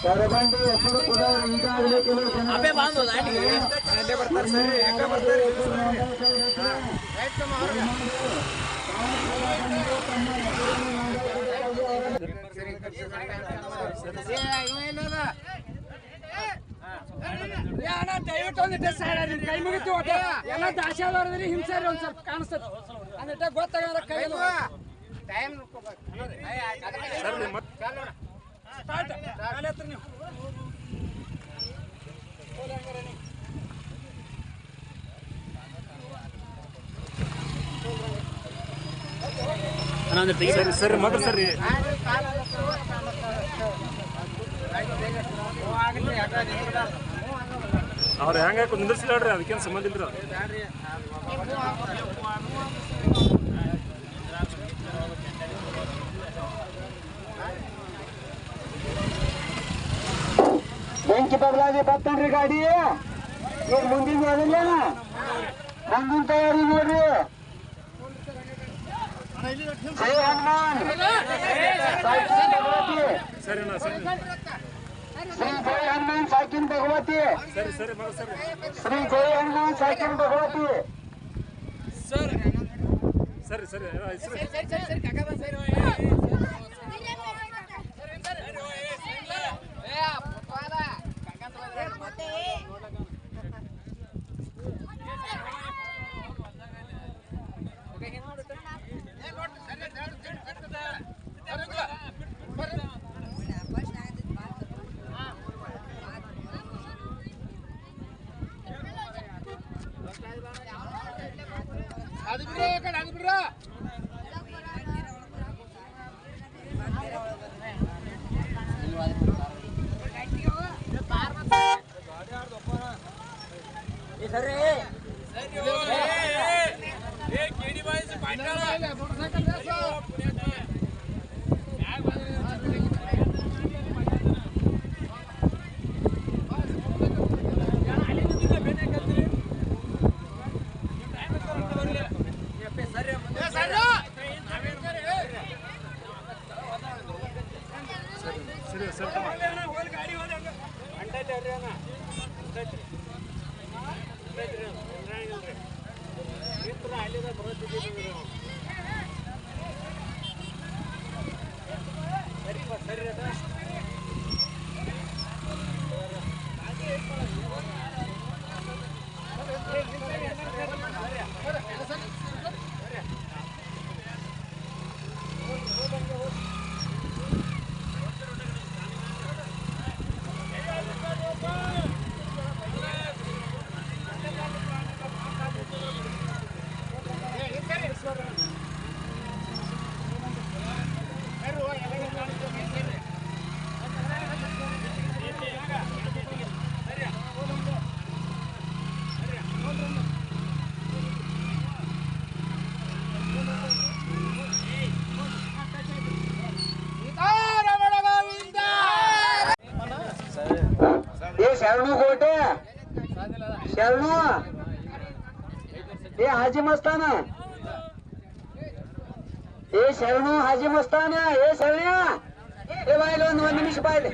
ಸರಬಂಡಿ ಹೆಸರು ಕೂಡ ಈಗಾಗಲೇ ಕೆಲವು ಜನ ಬರ್ತಾರೆ ಅಣ್ಣ ದಯವಿಟ್ಟು ಒಂದಿಟ್ಟು ನಿಮ್ ಕೈ ಮುಗಿತು ಒಟ್ಟು. ಎಲ್ಲ ಹಿಂಸೆ ಒಂದ್ ಸ್ವಲ್ಪ ಕಾಣಿಸ್ತದೆ. ಅಂದಿಟ್ಟ ಗೊತ್ತಾಗಲ್ಲ ಕೈ ಸ್ಟಾರ್ಟ್. ನೀವು. ಸರಿ ಸರಿ ಮೊದಲು ಸರಿ. ಅವ್ರು ಹೆಂಗ ನಿಂದಿರ್ಸಿಲ್ಲ ಹೇಳ್ರಿ ಅದಕ್ಕೇನು ಸಂಬಂಧ ಇಲ್ರಿ. ಬೆಂಕಿ ಬದಲಾಗಿ ಬರ್ತನ್ರಿ ಗಾಡಿ. ಈಗ ಮುಂದಿನ ಯಾವ್ದಿಲ್ಲ ಮುಂದಿನ ತಯಾರಿ ನೋಡ್ರಿ. ಜೈ ಹನುಮಾನ್. ಸರಿ. ಅಣ್ಣ ಸರಿ ಶ್ರೀ ಜೈ ಹನುಮಾನ್ ಸಾಕಿನ್ ಭಗವತಿ ಸರಿ ಸರಿ ಮೊದಲು ಸರಿ ಶ್ರೀ ಜೈ ಹನುಮಾನ್ ಸಾಕಿನ್ ಭಗವತಿ ಸರಿ ಸರಿ ಆ, ಹೆಸ್ರು- ಶರಣು ಏ ಹಾಜಿ ಮಸ್ತಾನ ಏ ಶರಣು ಹಾಜಿ ಮಸ್ತಾನ ಏ ಶರಣ್ಯ ಏ ಬಾಯ್ಲಿ ಒಂದು ಒಂದ್ ನಿಮಿಷ ಬಾಯ್ಲಿ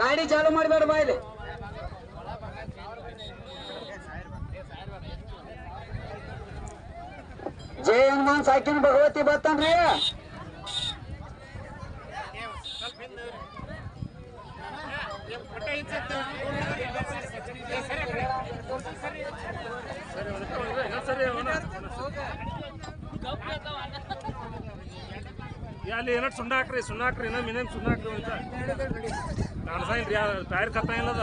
ಗಾಡಿ ಚಾಲು ಮಾಡಬೇಡ ಬಾಯ್ಲಿ ಜೈ ಹನುಮಾನ್ ಸಾಕಿನ ಭಗವತಿ ಬರ್ತನ್ರಿ ಸರಿ ಅವನ. ಏ, ಅಲ್ಲಿ ಏನ ಸುಣ್ಣಾಕ್ರಿ ಹಾಕ್ರಿ ಸುಣ್ಣ ಹಾಕ್ರಿ ಸುಣ್ಣಾಕ್ರಿ ಅಂತ ಹಾಕ್ರಿ ಅಂತ. ತಯಾರಿ ಕತ್ತ ಇಲ್ಲದ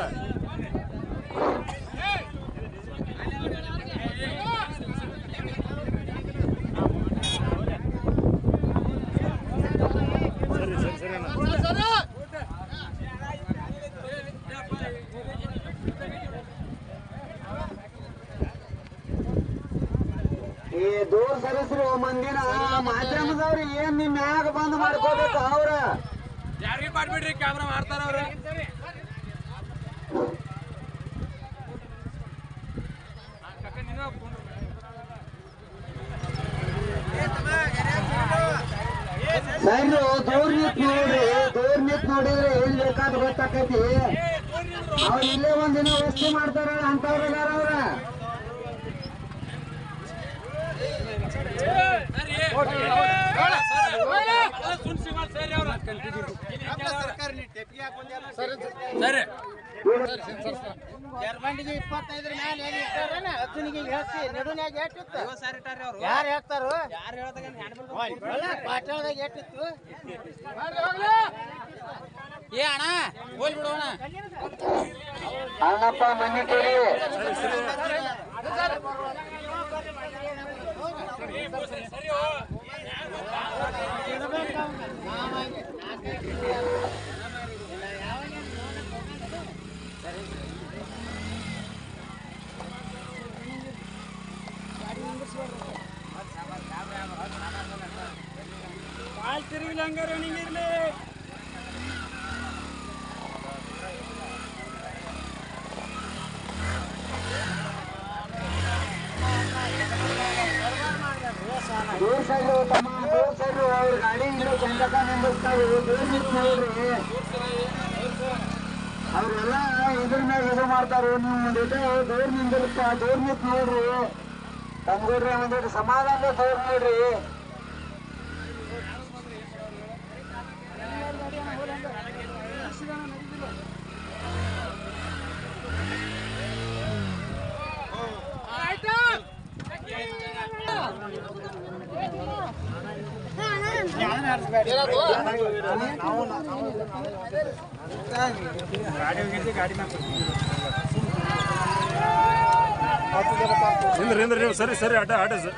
ಮಂದಿನ ಮಾಧ್ಯಮದವ್ರು ಏನ್ ನಿಮ್ ಮ್ಯಾಗ ಬಂದ್ ಮಾಡ್ಕೋಬೇಕು ಅವ್ರ? ಯಾರಿಗೆ ಮಾಡ್ಬಿಡ್ರಿ ಕ್ಯಾಮ್ರಾ ಮಾಡ್ತಾರ ಅವ್ರ. ನೋಡಿದ್ರೆ ಗೊತ್ತಾಕೈತಿ. ಅವ್ರ ಇಲ್ಲೇ ಒಂದಿನ ವ್ಯವಸ್ಥೆ ಮಾಡ್ತಾರ ಅಂತವ್ರ ಅವ್ರ. ಜರ್ಮಂಡಿಗೆ ಇಪ್ಪತ್ತೈದರ ಮ್ಯಾಲ ಏನ್ ಇಟ್ಟಾರೇನ? ಅಜ್ಜನಿಗೆ ಹೇಳ್ತಿ, ನಡುನ್ಯಾಗ ಎಷ್ಟ್ ಯಾರು ಹೇಳ್ತಾರು? ಪಾಟ್ಯಾಳ್ದಾಗ ಎಷ್ಟ್ ಇತ್ತು? ಏ ಅಣ್ಣ ಹೋಲ್ ಅಣ್ಣ ಅಣ್ಣಪ್ಪ ಕೇಳಿ ಕಾಲ್ ತಿರುಗಿಲ್ಲ ಹಂಗಾರ ನಿಂಗಿರ್ಲಿ ದೂರ ಸೈಡ್ ತಮ್ಮ ದೂರ ಸೈಡ್ ಅವ್ರ ಗಾಡಿ ಇಲ್ಲೇ ಚಂದಕ ನಿಂದಿಸ್ತಾವೆ ದೂರ ನಿಂತ್ ನೋಡ್ರಿ. ಅವ್ರೆಲ್ಲ ಇದ್ರ ಮ್ಯಾಗ ಇದು ಮಾಡ್ತಾರ. ನೀವು ಜೊತೆ ದೂರ್ ನಿಂದಿರಪ್ಪ ದೂರ್ ನಿಂತ್ ನೋಡ್ರಿ. ತಂಗೂಡ್ರಿ ಒಂದಿಟ್ಟು ಸಮಾಧಾನ ತೋರ್ ನೋಡ್ರಿ. ನಿಂದ್ರಿ ನಿಂದ್ರಿ ನೀವು ಸರಿ ಸರಿ ಅಡ್ಡ ಅಡ್ಡ ಸರ್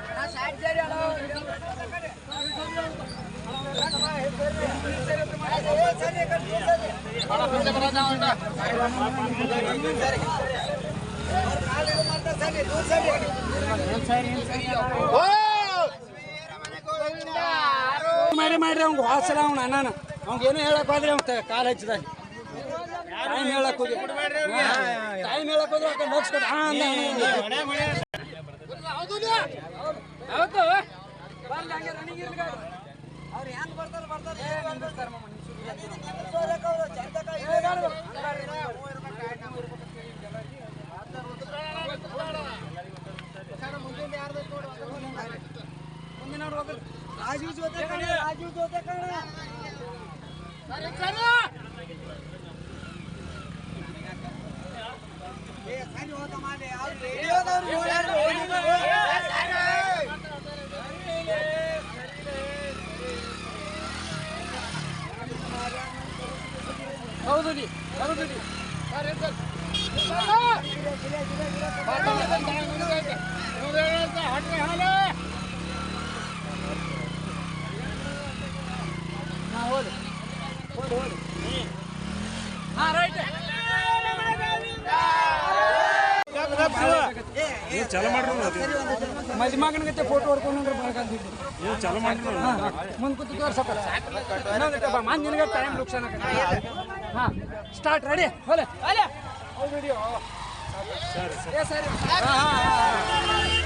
ಮಾಡಿ ಮಾಡ್ರಿ ಅವ್ಗೆ ವಾಸಲ ಅವ್ನ ಅಣ್ಣನ. ಅವ್ನಿಗೇನು ಹೇಳಕ್ ಹೋದ್ರಿ ಅವ್ನು ಕಾಲ್ ಹಚ್ಚಿದಾಗ. ಟೈಮ್ ಹೇಳಕ್ ಹೋಗಿ. ಟೈಮ್ ಹೇಳಕ್ ಹೋದ್ರೆ ಅವ್ಕೆ ಹಂಗೆ ಹೆಂಗ್ ಬರ್ತಾರ ಸುದ್ದಿ ಆಗ್ತದೆ. ಏ, ಗಾಡಿ ಬಾ. ಮುಂದಿನ ನೋಡು ಹೋಗ್ರಿ. ರಾಜೀವ್ ಜೊತೆ ಕಣೆ, ರಾಜೀವ್ ಜೊತೆ ಕಣೆ. ಸರಿ, ಸರಿ. ಹೌದು ರೀ ಹೌದು ರೀ ಸರಿ ಸರ್ ಹಾ ರೈಟ್ ಚಾಲು ಮಾಡ್ರಿ. ಮದುಮಗನಿಗತ್ತೆ ಫೋಟೋ ಹೊಡ್ಕೊಂಡ್ರೆ ಬೆಳಕಂತಿದ್ದು ನೀವು ಚಾಲು ಮಾಡ್ರಿ ಮುಂದೆ ಕೂತು ತೋರ್ಸಪ್ಪ. ಮಾನ್ ನಿನಗೆ ಟೈಮ್ ಲುಕ್ಸಾನ ಹಾಂ ಸ್ಟಾರ್ಟ್ ರೆಡಿ ಹೊಲೆ. ಹೊಲೆ. ವಿಡಿಯೋ ಏ ಸರಿ. ಹಾಂ ಮುಂದಿನ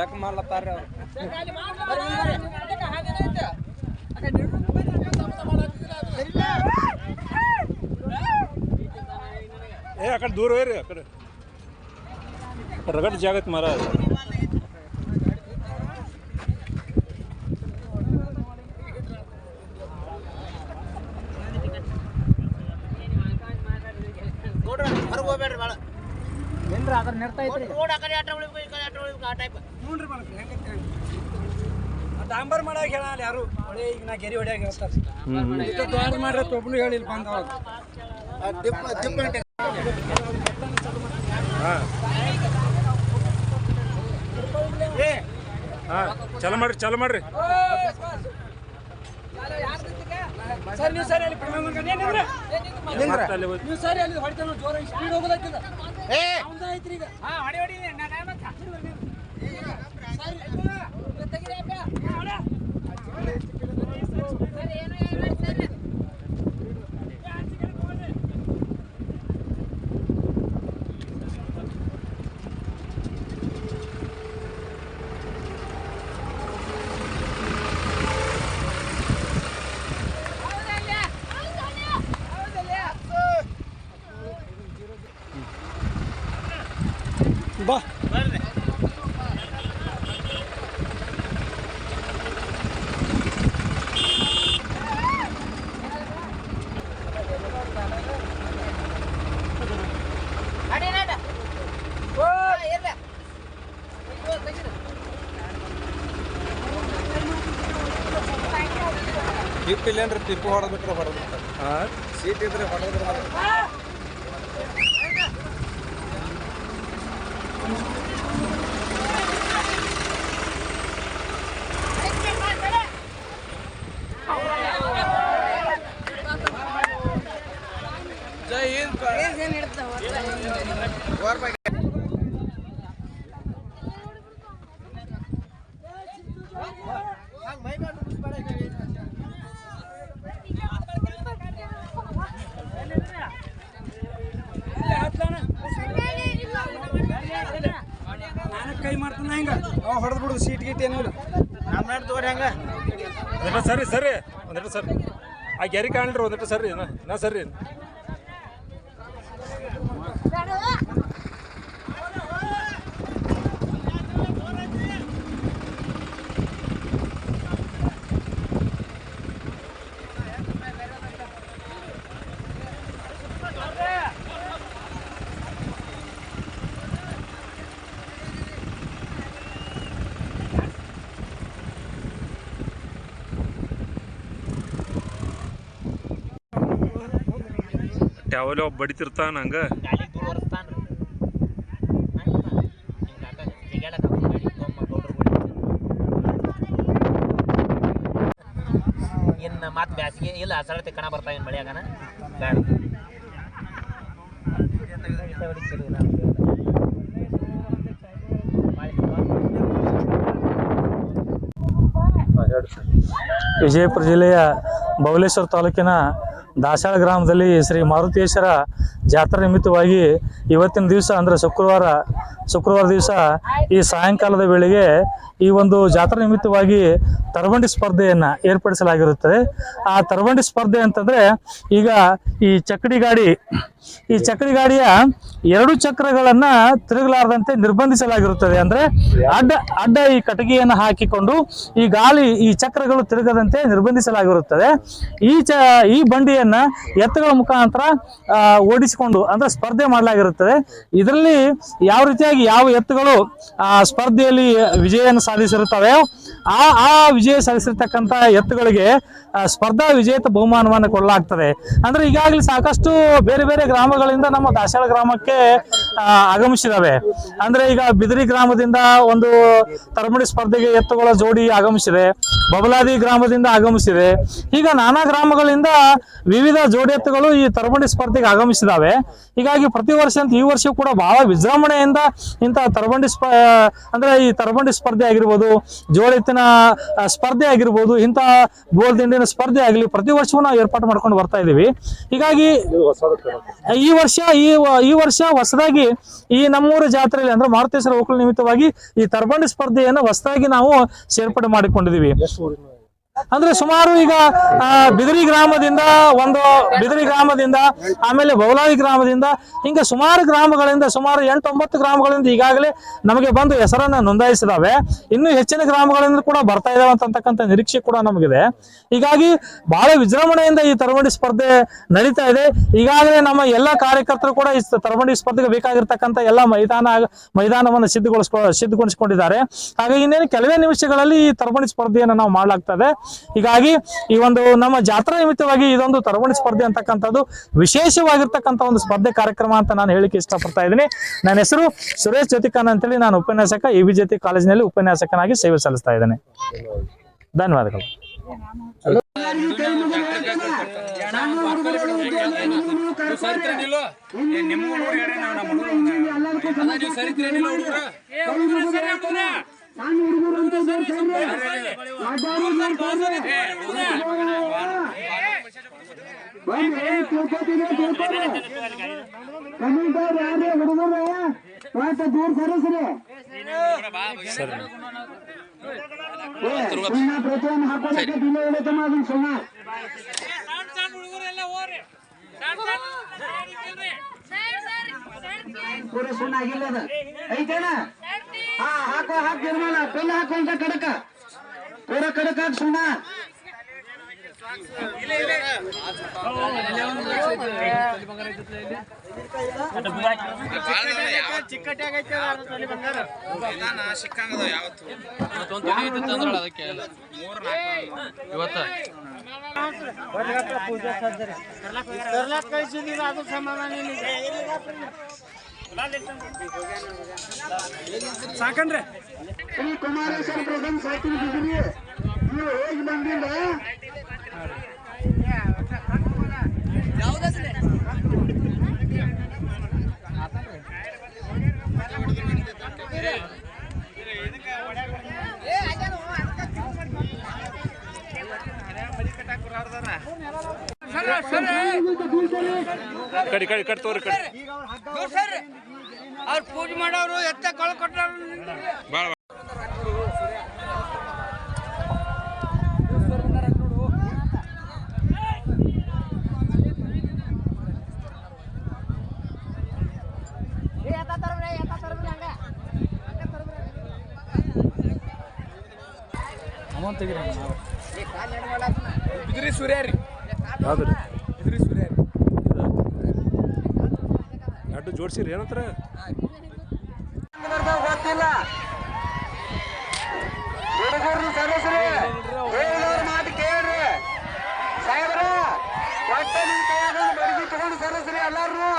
ಚೆಕ್ ಮಾಡ್ಲತ್ತಾರ್ರಿ ಅವ್ರು ಏ ಆ ಕಡೆ ದೂರ ಹೋಯ್ರಿ ಆ ಕಡೆ ರಗಡ್ ಜಾಗತ್ ಮರ ಅದು. ಹೊರಗೆ ಹೋಗ್ಬೇಡ್ರಿ ಭಾಳ ಏನ್ರ ಅದ್ರ ನಿರ್ತಾ ಐತ್ರಿ ರೋಡ್ ಆ ಕಡೆ ಆಟ ಉಳಿಬೇಕು ಈ ಕಡೆ ಆಟ ಉಳಿಬೇಕು ಆ ಟೈಪ್ ನೋಡ್ರಿ ಮಾಡಕ್ಕೆ ಹೆಂಗೈತೆ ಡಾಂಬರ್ ಮಾಡಾಗ ಹೇಳಲ್ಲ ಯಾರು ಹೊಳೆ ಈಗ ನಾ ಗೆರಿ ಹೊಡೆಯಾಗ ಹೇಳ್ತಾರೆ ಮಾಡ್ರೆ ಹೇಳಿಲ್ಲ ಬಂದವಾಗ ಚಲ ಮಾಡ್ರಿ ಚಲ ಮಾಡ್ರಿ ಸರ್ ನೀವು ಸರಿ ಅಲ್ಲಿ ನೀವು ಸರಿ ಅಲ್ಲಿ ಹೊಡಿತಾನ ಜೋರಾಗಿ ಸ್ಪೀಡ್ ಹೋಗೋದಕ್ಕಿಂತ ಏ ಅವ್ನ್ದು ಐತ್ರಿ ಈಗ ಹಾ ಹೊಡಿ ಹೊಡಿ. ಸರಿ, Marcelo. ಇಲ್ಲೇನ್ರಿ ಟಿಪ್ಪು ಹೊಡೆದ್ಬಿಟ್ರೆ ಬಿಟ್ರೆ ಹೊಡೆದ್ ಹಾ ಸೀಟ್ ಇದ್ರೆ ಹೊಡೆದ್ರೆ ಜೈ ಹಿಂದ್ ಇಲ್ಲೇ ಹತ್ಲಾನ. ನಾನು ಕೈ ಮಾಡ್ತಾನ ಹಿಂಗ ಅವ ಹೊಡೆದ್ ಬಿಡುದು ಸೀಟ್ ಗೀಟ್ ಏನಿಲ್ಲ ನಮ್ಮ ನಡ್ ತಗೋರಿ ಹಂಗ ಒಂದಿಟ ಸರಿ ಸರಿ. ಒಂದಿಟ್ಟು ಸರಿ. ಆ ಗೆರಿ ಕಾಣ್ರಿ ಒಂದಿಟ್ಟು ಸರಿ. ನಾ ಸರಿ. ಯಾವಲೋ ಒಬ್ಬ ಬಡಿತಿರ್ತಾನ ಹಂಗ. ಇನ್ನು ಮತ್ತೆ ಬ್ಯಾಸಿಗೆ ಇಲ್ಲ ಸರಳತೆ ಕಣ ಬರ್ತಾ ಏನು ಮಳೆಯಾಗನ ಬೇಡ ವಿಜಯಪುರ ಜಿಲ್ಲೆಯ ಬವಲೇಶ್ವರ ತಾಲೂಕಿನ ದಾಸಾಳ ಗ್ರಾಮದಲ್ಲಿ ಶ್ರೀ ಮಾರುತೇಶ್ವರ ಜಾತ್ರೆ ನಿಮಿತ್ತವಾಗಿ ಇವತ್ತಿನ ದಿವಸ ಅಂದರೆ ಶುಕ್ರವಾರ ಶುಕ್ರವಾರ ದಿವಸ ಈ ಸಾಯಂಕಾಲದ ವೇಳೆಗೆ ಈ ಒಂದು ಜಾತ್ರೆ ನಿಮಿತ್ತವಾಗಿ ತರಬಂಡಿ ಸ್ಪರ್ಧೆಯನ್ನು ಏರ್ಪಡಿಸಲಾಗಿರುತ್ತದೆ. ಆ ತರಬಂಡಿ ಸ್ಪರ್ಧೆ ಅಂತಂದರೆ ಈಗ ಈ ಚಕ್ಕಡಿ ಗಾಡಿ, ಈ ಚಕ್ಕಡಿ ಗಾಡಿಯ ಎರಡು ಚಕ್ರಗಳನ್ನು ತಿರುಗಲಾರದಂತೆ ನಿರ್ಬಂಧಿಸಲಾಗಿರುತ್ತದೆ. ಅಂದರೆ ಅಡ್ಡ ಅಡ್ಡ ಈ ಕಟಗಿಯನ್ನು ಹಾಕಿಕೊಂಡು ಈ ಗಾಳಿ ಈ ಚಕ್ರಗಳು ತಿರುಗದಂತೆ ನಿರ್ಬಂಧಿಸಲಾಗಿರುತ್ತದೆ. ಈ ಚ, ಈ ಬಂಡಿಯನ್ನ ಎತ್ತುಗಳ ಮುಖಾಂತರ ಓಡಿಸಿಕೊಂಡು ಅಂದ್ರೆ ಸ್ಪರ್ಧೆ ಮಾಡಲಾಗಿರುತ್ತದೆ. ಇದರಲ್ಲಿ ಯಾವ ರೀತಿಯಾಗಿ ಯಾವ ಎತ್ತುಗಳು, ಆ, ಸ್ಪರ್ಧೆಯಲ್ಲಿ ವಿಜಯವನ್ನು ಸಾಧಿಸಿರುತ್ತವೆ ಆ ಆ ವಿಜಯ ಸಾಧಿಸಿರ್ತಕ್ಕಂಥ ಎತ್ತುಗಳಿಗೆ ಸ್ಪರ್ಧಾ ವಿಜೇತ ಬಹುಮಾನವನ್ನು ಕೊಡಲಾಗ್ತದೆ. ಅಂದ್ರೆ ಈಗಾಗಲೇ ಸಾಕಷ್ಟು ಬೇರೆ ಬೇರೆ ಗ್ರಾಮಗಳಿಂದ ನಮ್ಮ ದಾಸಾಳ ಗ್ರಾಮಕ್ಕೆ ಆಗಮಿಸಿದಾವೆ. ಅಂದ್ರೆ ಈಗ ಬಿದಿರಿ ಗ್ರಾಮದಿಂದ ಒಂದು ತರಮಡಿ ಸ್ಪರ್ಧೆಗೆ ಎತ್ತುಗಳ ಜೋಡಿ ಆಗಮಿಸಿದೆ. ಬಬಲಾದಿ ಗ್ರಾಮದಿಂದ ಆಗಮಿಸಿದೆ. ಈಗ ನಾನಾ ಗ್ರಾಮಗಳಿಂದ ವಿವಿಧ ಜೋಡಿ ಎತ್ತುಗಳು ಈ ತರಮಡಿ ಸ್ಪರ್ಧೆಗೆ ಆಗಮಿಸಿದಾವೆ. ಹೀಗಾಗಿ ಪ್ರತಿ ವರ್ಷ ಅಂತ ಈ ವರ್ಷ ಕೂಡ ಬಹಳ ವಿಜೃಂಭಣೆಯಿಂದ ಇಂತಹ ತರಬಂಡಿ ಸ್ಪ ಅಂದ್ರೆ ಈ ತರಬಂಡಿ ಸ್ಪರ್ಧೆ ಆಗಿರ್ಬೋದು, ಜೋಳೆತ್ತಿನ ಸ್ಪರ್ಧೆ ಆಗಿರ್ಬೋದು ಇಂತಹ ಗೋಲ್ ದಿಂಡಿನ ಸ್ಪರ್ಧೆ ಆಗಲಿ ಪ್ರತಿ ವರ್ಷವೂ ನಾವು ಏರ್ಪಾಡು ಮಾಡ್ಕೊಂಡು ಬರ್ತಾ ಇದ್ದೀವಿ ಹೀಗಾಗಿ ಈ ವರ್ಷ, ಈ ಈ ವರ್ಷ ಹೊಸದಾಗಿ ಈ ನಮ್ಮೂರು ಜಾತ್ರೆಯಲ್ಲಿ ಅಂದ್ರೆ ಮಾರುತೇಶ್ವರ ಒಕ್ಕಲು ನಿಮಿತ್ತವಾಗಿ ಈ ತರಬಂಡಿ ಸ್ಪರ್ಧೆಯನ್ನು ಹೊಸದಾಗಿ ನಾವು ಸೇರ್ಪಡೆ ಮಾಡಿಕೊಂಡಿದ್ದೀವಿ. ಅಂದ್ರೆ ಸುಮಾರು ಈಗ ಬಿದರಿ ಗ್ರಾಮದಿಂದ ಒಂದು ಬಿದಿರಿ ಗ್ರಾಮದಿಂದ, ಆಮೇಲೆ ಬೌಲಾಯಿ ಗ್ರಾಮದಿಂದ, ಹಿಂಗೆ ಸುಮಾರು ಗ್ರಾಮಗಳಿಂದ, ಸುಮಾರು ಎಂಟು ಒಂಬತ್ತು ಗ್ರಾಮಗಳಿಂದ ಈಗಾಗಲೇ ನಮಗೆ ಬಂದು ಹೆಸರನ್ನ ನೋಂದಾಯಿಸಿದಾವೆ. ಇನ್ನು ಹೆಚ್ಚಿನ ಗ್ರಾಮಗಳಿಂದ ಕೂಡ ಬರ್ತಾ ಇದಾವೆ ಅಂತಕ್ಕಂಥ ನಿರೀಕ್ಷೆ ಕೂಡ ನಮಗಿದೆ. ಹೀಗಾಗಿ ಬಹಳ ವಿಜೃಂಭಣೆಯಿಂದ ಈ ತರವಣಿ ಸ್ಪರ್ಧೆ ನಡೀತಾ ಇದೆ. ಈಗಾಗಲೇ ನಮ್ಮ ಎಲ್ಲ ಕಾರ್ಯಕರ್ತರು ಕೂಡ ಈ ತರವಣಿ ಸ್ಪರ್ಧೆಗೆ ಬೇಕಾಗಿರ್ತಕ್ಕಂಥ ಎಲ್ಲ ಮೈದಾನ, ಮೈದಾನವನ್ನು ಸಿದ್ಧಗೊಳಿಸ್ಕೊ, ಸಿದ್ಧಗೊಳಿಸಿಕೊಂಡಿದ್ದಾರೆ. ಹಾಗಾಗಿ ಇನ್ನೇನು ಕೆಲವೇ ನಿಮಿಷಗಳಲ್ಲಿ ಈ ತರವಣಿ ಸ್ಪರ್ಧೆಯನ್ನು ನಾವು ಮಾಡಲಾಗ್ತದೆ. ಹೀಗಾಗಿ ಈ ಒಂದು ನಮ್ಮ ಜಾತ್ರಾ ನಿಮಿತ್ತವಾಗಿ ಇದೊಂದು ತರವಣಿ ಸ್ಪರ್ಧೆ ಅಂತಕ್ಕಂಥದ್ದು, ವಿಶೇಷವಾಗಿರ್ತಕ್ಕಂಥ ಒಂದು ಸ್ಪರ್ಧೆ ಕಾರ್ಯಕ್ರಮ ಅಂತ ನಾನು ಹೇಳಿಕೆ ಇಷ್ಟಪಡ್ತಾ ಇದ್ದೀನಿ. ನನ್ನ ಹೆಸರು ಸುರೇಶ್ ಜ್ಯೋತಿಕಾನ್ ಅಂತೇಳಿ ನಾನು ಉಪನ್ಯಾಸಕ ಎ ಬಿ ಜ್ಯೋತಿ ಕಾಲೇಜಿನಲ್ಲಿ ಉಪನ್ಯಾಸಕನಾಗಿ ಸೇವೆ ಸಲ್ಲಿಸ್ತಾ ಇದ್ದೇನೆ. ಧನ್ಯವಾದಗಳು. ಕಮಿಟರ್ ಯಾರೇ ಹುಡುಗರು? ಒಟ್ಟು ದೂರ ಸರಿಸ್ರಿ? ಸುಣ್ಣ ಪ್ರತಿಯೊಂದು ಹಾಕೋದಕ್ಕೆ ದಿನ ಹುಡುಗರು ಅದನ್ನ ಸುಣ್ಣ ಪೂರ ಸುಣ್ಣ ಆಗಿಲ್ಲ ಅದ ಐತೇನ? ಹಾ ಹಾಕೋ, ಹಾಕ್ ನಿರ್ಮಲ ಪೆಲ್ಲ ಹಾಕುವಂತ ಕಡಕ. ಪೂರ ಕಡಕ ಸುಣ್ಣ. ಚಿಕ್ಕಟ್ಟಾಗೈತೆ ಅದ್ರ ತಲೆ ಬಂಗಾರ ತರ್ಲಾಕ್ ಕಳ್ಸಿದೀವಿ ಅದು ಸಮಾಧಾನ ನಿನಗೆ. ಸಾಕನ್ರಿ ಶ್ರೀ ಕುಮಾರೇಶ್ವರ ಹಾಕಿದ್ದೀರಿ ನೀವು ಹೇಗೆ ಬಂದಿಲ್ಲ ಕಡಿ ಕಡಿ ಕಟ್ ತೋರಿ ಕಡಿ ಅವ್ರು ಪೂಜೆ ಮಾಡೋರು ಎತ್ತ ಕಳ್ ಕೊಟ್ಟರು. ಭಾಳ ಬಿದ್ರಿ ಸೂರ್ಯ ರೀ ಯಾವ್ದು ಬಿದ್ರಿ ಸೂರ್ಯ ರೀ ಎರಡು ಜೋಡ್ಸಿರಿ ಏನಂತಾರ ಗೊತ್ತಿಲ್ಲ ಹುಡುಗರು ಸರಿಸ್ರಿ ಹೇಳಿದವ್ರ ಮಾತು ಕೇಳ್ರಿ ಸಾಹೇಬ್ರ ಒಟ್ಟ ನಿಮ್ ಕೈಯಾಗ ಒಂದ್ ಬಡಗಿ ತಗೊಂಡು ಸರಿಸ್ರಿ ಎಲ್ಲಾರು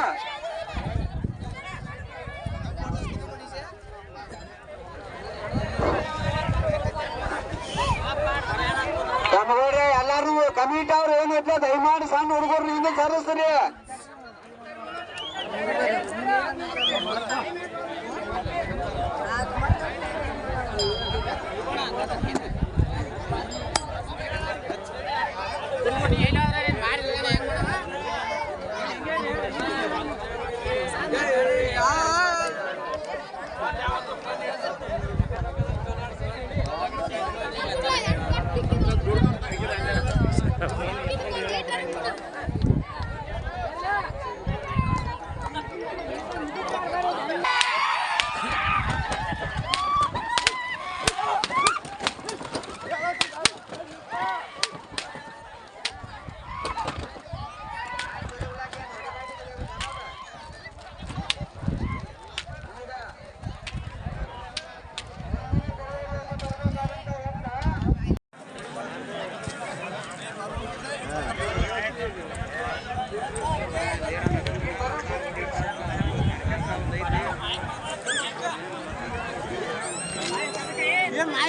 ತಮಗೋಡ್ರಿ ಎಲ್ಲಾರು ಕಮಿಟಿ ಅವ್ರು ಏನೈತೆ ದಯಮಾಡಿ ಸಣ್ಣ ಹುಡುಗರು ಹಿಂದೆ ಸರಿಸ್ರಿ.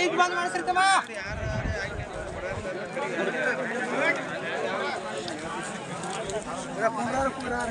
ಲೈಟ್ ಬಂದ್ ಮಾಡಿಸಿರ್ತವ ಪುನರ್ ಪುನರ್